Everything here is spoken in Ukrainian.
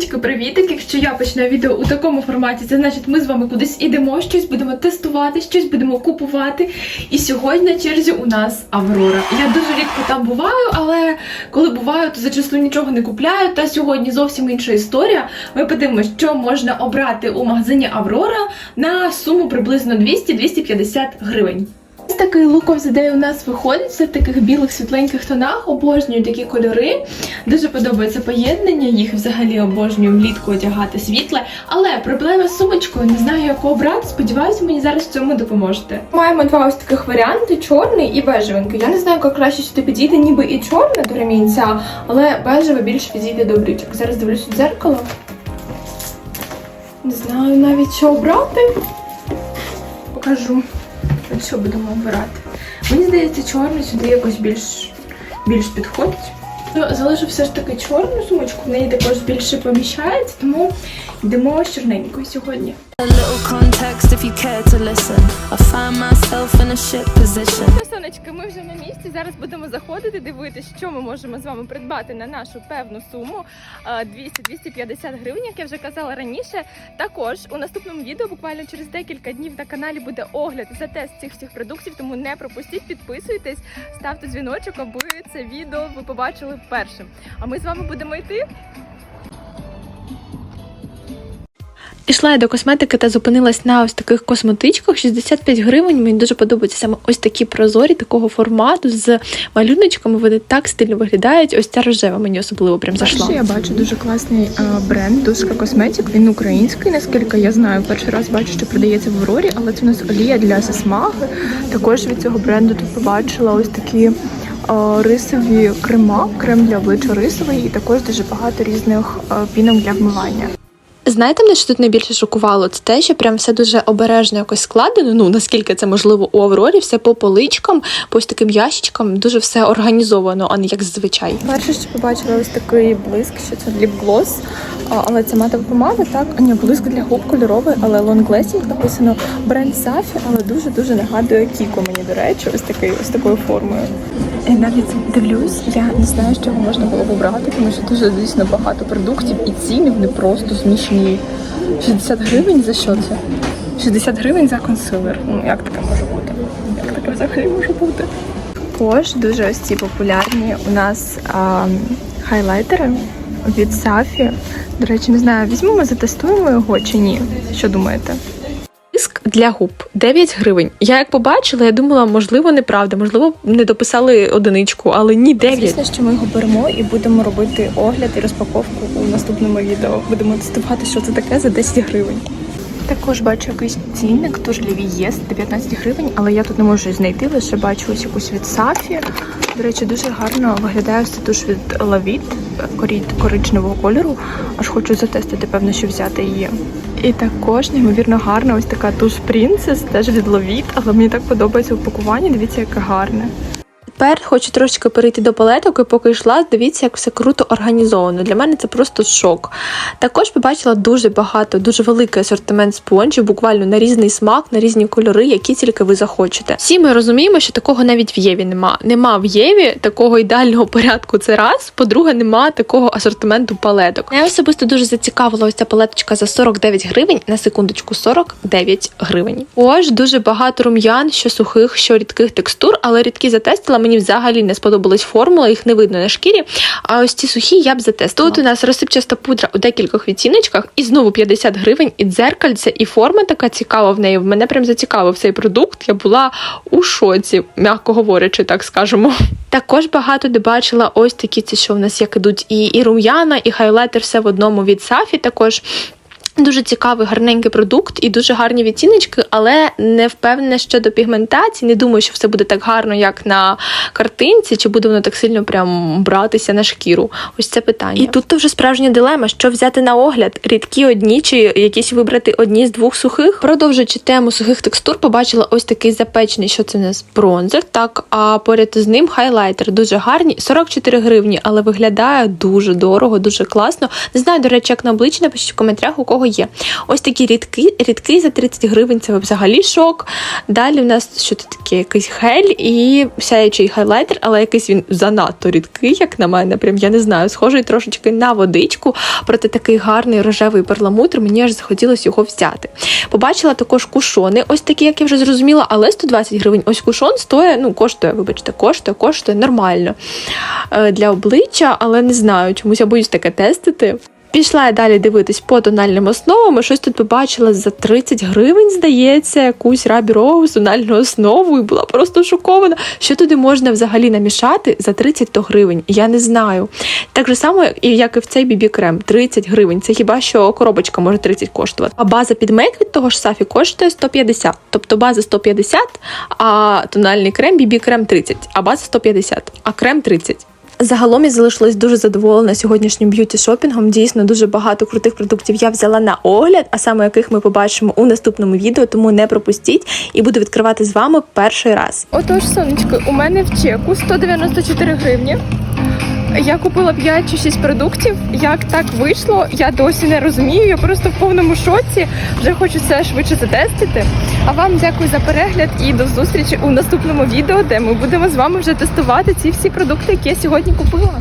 Дівчатки, привітик! Якщо я почну відео у такому форматі, це значить ми з вами кудись ідемо, щось будемо тестувати, щось будемо купувати. І сьогодні на черзі у нас Аврора. Я дуже рідко там буваю, але коли буваю, то зачасту нічого не купляю. Та сьогодні зовсім інша історія. Ми подивимося, що можна обрати у магазині Аврора на суму приблизно 200-250 гривень. Ось такий лук the у нас виходить все в таких білих світленьких тонах. Обожнюю такі кольори. Дуже подобається поєднання. Їх взагалі обожнюю влітку одягати світле. Але проблема з сумочкою, не знаю, яку обрати. Сподіваюся, мені зараз в цьому допоможете. Маємо два ось таких варіанти: чорний і бежевенький. Я не знаю, як краще сюди підійти, ніби і чорне до ремінця, але бежеве більше підійде до брючок. Зараз дивлюсь у дзеркало. Не знаю навіть що обрати. Покажу. Що будемо обирати. Мені здається, чорний сюди якось більш, більш підходить. Ну, Залишу все ж таки чорну сумочку, в неї також більше поміщається, тому йдемо з чорненькою сьогодні. A little context if you care to listen. I find myself in a shit position. Сонечки, ми вже на місці. Зараз будемо заходити, дивитися, що ми можемо з вами придбати на нашу певну суму е, 200-250 гривень, як я вже казала раніше. Також у наступному відео, буквально через декілька днів на каналі буде огляд за тест цих всіх продуктів. Тому не пропустіть, підписуйтесь, ставте дзвіночок, аби це відео ви побачили першим. А ми з вами будемо йти. Ішла я до косметики та зупинилась на ось таких косметичках. 65 гривень. Мені дуже подобаються саме ось такі прозорі такого формату з малюночками. Вони так стильно виглядають. Ось ця рожева мені особливо прям зайшла. Ще я бачу дуже класний бренд Дуска Косметик. Він український, наскільки я знаю. Перший раз бачу, що продається в Аврорі, але це у нас олія для засмаги. Також від цього бренду тут побачила ось такі рисові крема, крем для обличчя рисовий, і також дуже багато різних пінок для вмивання. Знаєте, мене що тут найбільше шокувало? Це те, що прям все дуже обережно якось складено. Ну наскільки це можливо у Аврорі, все по поличкам, по ось таким ящичкам, дуже все організовано, а не як зазвичай. Перше, що побачила ось такий блиск, що це ліп-глос, але це матова помада, так? А ні, блиск для губ кольоровий, але Lasting написано бренд Сафі, але дуже-дуже нагадує Кіко мені, до речі, ось такий, ось такою формою. І навіть дивлюсь, я не знаю, з чого можна було б обрати, тому що дуже дійсно багато продуктів і ціни вони просто смішні. 60 гривень за що це? 60 гривень за консилер. Ну як таке може бути? Як таке взагалі може бути? Також дуже ось ці популярні у нас а, хайлайтери від Сафі. До речі, не знаю, візьмемо, затестуємо його чи ні. Що думаєте? Диск для губ 9 гривень. Я як побачила, я думала, можливо, неправда, можливо, не дописали одиничку, але ні, 9. Звісно, що ми його беремо і будемо робити огляд і розпаковку у наступному відео. Будемо тестувати, що це таке за 10 гривень. Також бачу якийсь цінник, тож Лівієс 19 гривень, але я тут не можу знайти, лише бачу ось якусь від Сафі. До речі, дуже гарно виглядає ось туш від Лавіт коричневого кольору. Аж хочу затестити, певно, що взяти її. І також неймовірно гарна ось така туш Princess, теж від Ловіт, але мені так подобається упакування. Дивіться, яке гарне. Тепер хочу трошечки перейти до палеток, і поки йшла, дивіться, як все круто організовано. Для мене це просто шок. Також побачила дуже багато, дуже великий асортимент спонжів, буквально на різний смак, на різні кольори, які тільки ви захочете. Всі ми розуміємо, що такого навіть в Єві нема. Нема в Єві такого ідеального порядку. Це раз. По-друге, нема такого асортименту палеток. Мене особисто дуже зацікавила ось ця палеточка за 49 гривень. На секундочку, 49 гривень. Ось дуже багато рум'ян, що сухих, що рідких текстур, але рідкі затестила. Мені взагалі не сподобалась формула, їх не видно на шкірі. А ось ці сухі я б затестила. Тут у нас розсипчаста пудра у декількох відтіночках, і знову 50 гривень, і дзеркальце, і форма така цікава в неї. Мене прям зацікавив цей продукт. Я була у шоці, м'яко говорячи, так скажемо. Також багато де бачила ось такі ці, що в нас як ідуть і, і рум'яна, і хайлайтер все в одному від Сафі. Також Дуже цікавий, гарненький продукт і дуже гарні відтіночки, але не впевнена щодо пігментації. Не думаю, що все буде так гарно, як на картинці, чи буде воно так сильно прям братися на шкіру. Ось це питання. І тут то вже справжня дилема, що взяти на огляд: рідкі одні чи якісь вибрати одні з двох сухих. Продовжуючи тему сухих текстур, побачила ось такий запечений, що це у нас бронзер. Так, а поряд з ним хайлайтер дуже гарні, 44 гривні, але виглядає дуже дорого, дуже класно. Не знаю, до речі, як на обличчі, напишіть в коментарях, у кого є. Ось такі рідки, рідки за 30 гривень це взагалі шок. Далі в нас що тут таке, якийсь гель і сяючий хайлайтер, але якийсь він занадто рідкий, як на мене. Прям я не знаю, схожий трошечки на водичку, проте такий гарний рожевий перламутр, мені аж захотілося його взяти. Побачила також кушони, ось такі, як я вже зрозуміла, але 120 гривень. Ось кушон стоїть, ну коштує, вибачте, коштує, коштує нормально е, для обличчя, але не знаю, чомусь я боюсь таке тестити. Пішла я далі дивитись по тональним основам. і Щось тут побачила за 30 гривень, здається, якусь Рабі Роуз тональну основу, і була просто шокована. Що туди можна взагалі намішати за 30 то гривень? Я не знаю. Так же само, як і в цей бібі крем 30 гривень. Це хіба що коробочка може 30 коштувати. А база під мейк від того ж Сафі коштує 150. Тобто база 150, а тональний крем бібі крем 30, а база 150, а крем 30. Загалом я залишилась дуже задоволена сьогоднішнім б'юті шопінгом. Дійсно, дуже багато крутих продуктів я взяла на огляд, а саме яких ми побачимо у наступному відео, тому не пропустіть і буду відкривати з вами перший раз. Отож, сонечко, у мене в чеку 194 гривні. Я купила 5 чи 6 продуктів. Як так вийшло, я досі не розумію. Я просто в повному шоці. Вже хочу це швидше затестити. А вам дякую за перегляд і до зустрічі у наступному відео, де ми будемо з вами вже тестувати ці всі продукти, які я сьогодні купила.